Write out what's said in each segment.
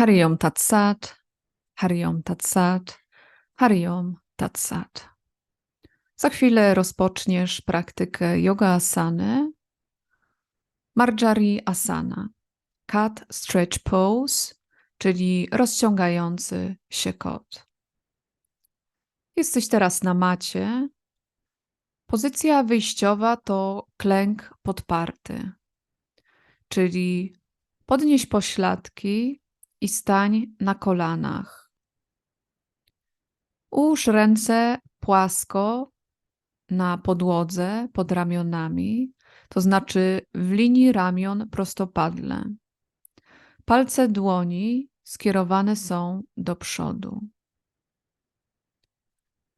Hariom Tatsat, Hariom Tatsat, Hariom Tatsat. Za chwilę rozpoczniesz praktykę yoga asany, Marjari Asana, Cat Stretch Pose, czyli rozciągający się kot. Jesteś teraz na macie. Pozycja wyjściowa to klęk podparty, czyli podnieś pośladki i stań na kolanach. Ułóż ręce płasko na podłodze pod ramionami, to znaczy w linii ramion prostopadle. Palce dłoni skierowane są do przodu.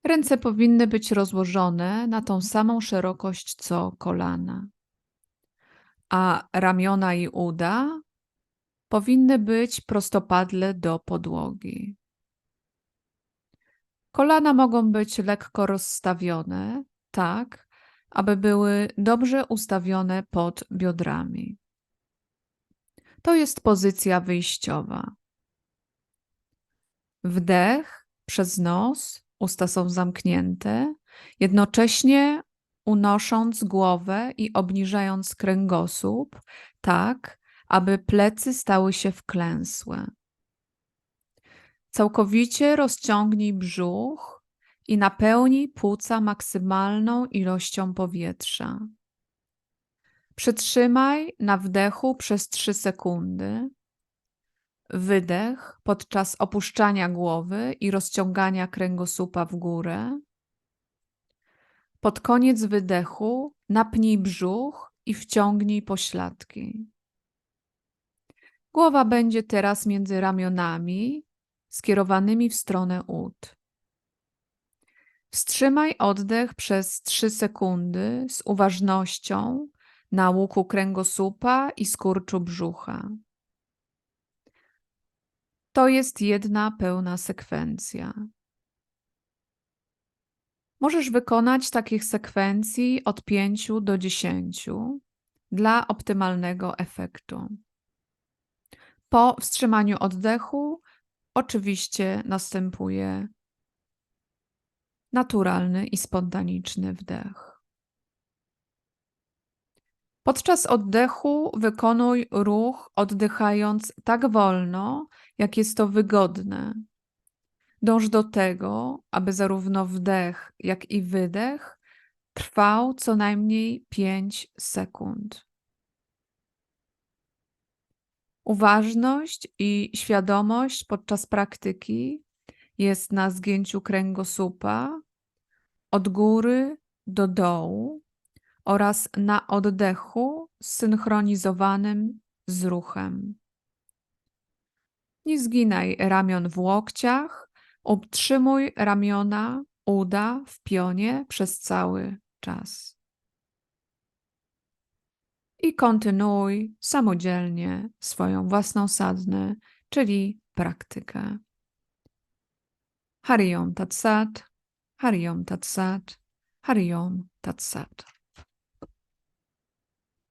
Ręce powinny być rozłożone na tą samą szerokość co kolana, a ramiona i uda powinny być prostopadle do podłogi. Kolana mogą być lekko rozstawione, tak, aby były dobrze ustawione pod biodrami. To jest pozycja wyjściowa. Wdech przez nos, usta są zamknięte, jednocześnie unosząc głowę i obniżając kręgosłup, tak, aby plecy stały się wklęsłe. Całkowicie rozciągnij brzuch i napełnij płuca maksymalną ilością powietrza. Przytrzymaj na wdechu przez 3 sekundy. Wydech podczas opuszczania głowy i rozciągania kręgosłupa w górę. Pod koniec wydechu napnij brzuch i wciągnij pośladki. Głowa będzie teraz między ramionami skierowanymi w stronę ud. Wstrzymaj oddech przez 3 sekundy z uważnością na łuku kręgosłupa i skurczu brzucha. To jest jedna pełna sekwencja. Możesz wykonać takich sekwencji od 5 do 10 dla optymalnego efektu. Po wstrzymaniu oddechu oczywiście następuje naturalny i spontaniczny wdech. Podczas oddechu wykonuj ruch oddychając tak wolno, jak jest to wygodne. Dąż do tego, aby zarówno wdech, jak i wydech trwał co najmniej 5 sekund. Uważność i świadomość podczas praktyki jest na zgięciu kręgosłupa od góry do dołu oraz na oddechu zsynchronizowanym z ruchem. Nie zginaj ramion w łokciach, utrzymuj ramiona, uda w pionie przez cały czas i kontynuuj samodzielnie swoją własną sadnę, czyli praktykę. Hariom Tatsat, Hariom Tatsat, Hariom Tatsat.